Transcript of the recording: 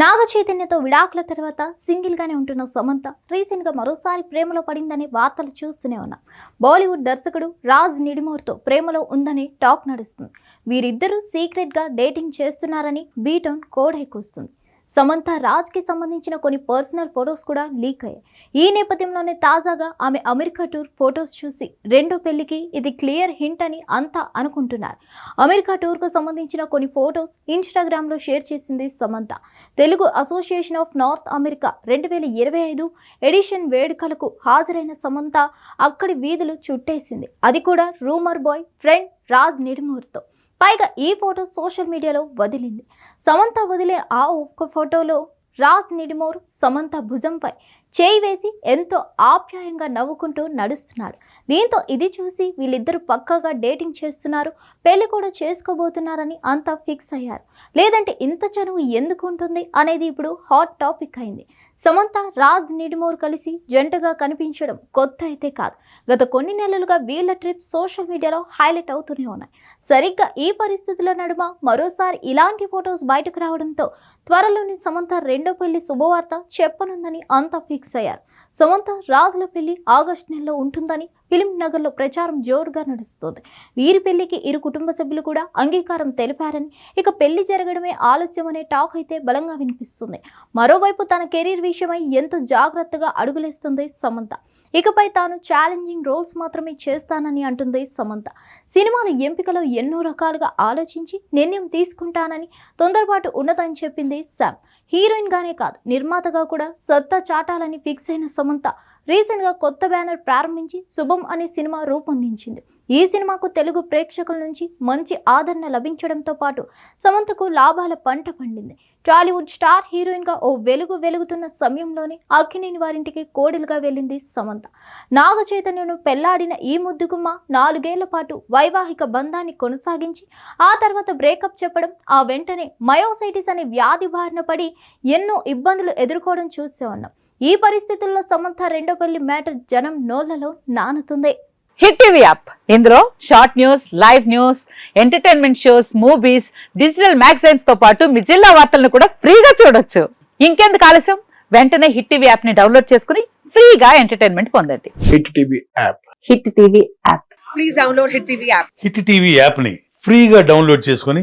నాగ చైతన్యతో విడాకుల తర్వాత సింగిల్ గానే ఉంటున్న సమంత రీసెంట్గా మరోసారి ప్రేమలో పడిందనే వార్తలు చూస్తూనే ఉన్నాం. బాలీవుడ్ దర్శకుడు రాజ్ నిడిమోర్తో ప్రేమలో ఉందనే టాక్ నడుస్తుంది. వీరిద్దరూ సీక్రెట్గా డేటింగ్ చేస్తున్నారని బీటౌన్ కోడ్ ఎక్కుస్తుంది. సమంత రాజ్కి సంబంధించిన కొన్ని పర్సనల్ ఫొటోస్ కూడా లీక్ అయ్యాయి. ఈ నేపథ్యంలోనే తాజాగా ఆమె అమెరికా టూర్ ఫొటోస్ చూసి రెండో పెళ్ళికి ఇది క్లియర్ హింట్ అని అంతా అనుకుంటున్నారు. అమెరికా టూర్కు సంబంధించిన కొన్ని ఫొటోస్ ఇన్స్టాగ్రామ్లో షేర్ చేసింది Samantha. Telugu association of North America రెండు వేల ఇరవై ఐదు ఎడిషన్ వేడుకలకు హాజరైన సమంత అక్కడి వీధులు చుట్టేసింది. అది కూడా రూమర్ బాయ్ ఫ్రెండ్ రాజ్ నిడిమూర్తో. పైగా ఈ ఫోటో సోషల్ మీడియాలో వదిలింది. సమంత వదిలే ఆ ఒక్క ఫోటోలో రాజ్ నిడిమోర్ సమంత భుజంపై చేయి వేసి ఎంతో ఆప్యాయంగా నవ్వుకుంటూ నడుస్తున్నాడు. దీంతో ఇది చూసి వీళ్ళిద్దరూ పక్కాగా డేటింగ్ చేస్తున్నారు. పెళ్ళి కూడా చేసుకోబోతున్నారని అంతా ఫిక్స్ అయ్యారు. లేదంటే ఇంత చనువు ఎందుకు ఉంటుంది అనేది ఇప్పుడు హాట్ టాపిక్ అయింది. సమంత రాజ్ నిడిమోర్ కలిసి జంటగా కనిపించడం కొత్త అయితే కాదు. గత కొన్ని నెలలుగా వీళ్ళ ట్రిప్ సోషల్ మీడియాలో హైలైట్ అవుతూనే ఉన్నాయి. సరిగ్గా ఈ పరిస్థితుల నడుమ మరోసారి ఇలాంటి ఫొటోస్ బయటకు రావడంతో త్వరలోని సమంత రెండో పెళ్ళి శుభవార్త చెప్పనుందని అంతా ఫిక్స్ అయ్యారు. సమంత రాజుల పెళ్ళి ఆగస్టు నెలలో ఉంటుందని ఫిలిం నగర్లో ప్రచారం జోరుగా నడుస్తోంది. వీరి పెళ్ళికి ఇరు కుటుంబ సభ్యులు కూడా అంగీకారం తెలిపారని ఇక పెళ్ళి జరగడమే ఆలస్యం అనే టాక్ అయితే బలంగా వినిపిస్తుంది. మరోవైపు తన కెరీర్ విషయమై ఎంతో జాగ్రత్తగా అడుగులేస్తుంది సమంత. ఇకపై తాను ఛాలెంజింగ్ రోల్స్ మాత్రమే చేస్తానని అంటుంది సమంత. సినిమాల ఎంపికలో ఎన్నో రకాలుగా ఆలోచించి నిర్ణయం తీసుకుంటానని తొందరపాటు ఉండదని చెప్పింది శామ్. హీరోయిన్ గానే కాదు నిర్మాతగా కూడా సత్తా చాటాలని ఫిక్స్ అయిన సమంత. రీసెంట్గా కొత్త బ్యానర్ ప్రారంభించి శుభం అనే సినిమా రూపొందించింది. ఈ సినిమాకు తెలుగు ప్రేక్షకుల నుంచి మంచి ఆదరణ లభించడంతో పాటు సమంతకు లాభాల పంట పండింది. టాలీవుడ్ స్టార్ హీరోయిన్గా ఓ వెలుగు వెలుగుతున్న సమయంలోనే అక్కినేని వారింటికి కోడలుగా వెళ్ళింది సమంత. నాగ చైతన్యను పెళ్ళాడిన ఈ ముద్దుగుమ్మ నాలుగేళ్ళ పాటు వైవాహిక బంధాన్ని కొనసాగించి ఆ తర్వాత బ్రేకప్ చెప్పడం ఆ వెంటనే మయోసైటిస్ అనే వ్యాధి బారిన పడి ఎన్నో ఇబ్బందులు ఎదుర్కోవడం చూసే ఉన్నాం ఈ పరిస్థితుల్లో సమంత రెండో పెళ్ళి మ్యాటర్ జనం నోళ్ళలో నానుతుంది. Hit TV app. ఇందులో short news live news entertainment shows movies digital మ్యాగజైన్స్తో పాటు మీ జిల్లా వార్తలను కూడా ఫ్రీగా చూడొచ్చు. ఇంకెందుకు ఆలస్యం? వెంటనే హిట్ టీవీ యాప్ని డౌన్లోడ్ చేసుకుని ఫ్రీగా ఎంటర్టైన్మెంట్ పొందండి. Hit TV app. Hit TV app. Please download Hit TV app. Hit TV యాప్ని ఫ్రీగా డౌన్లోడ్ చేసుకొని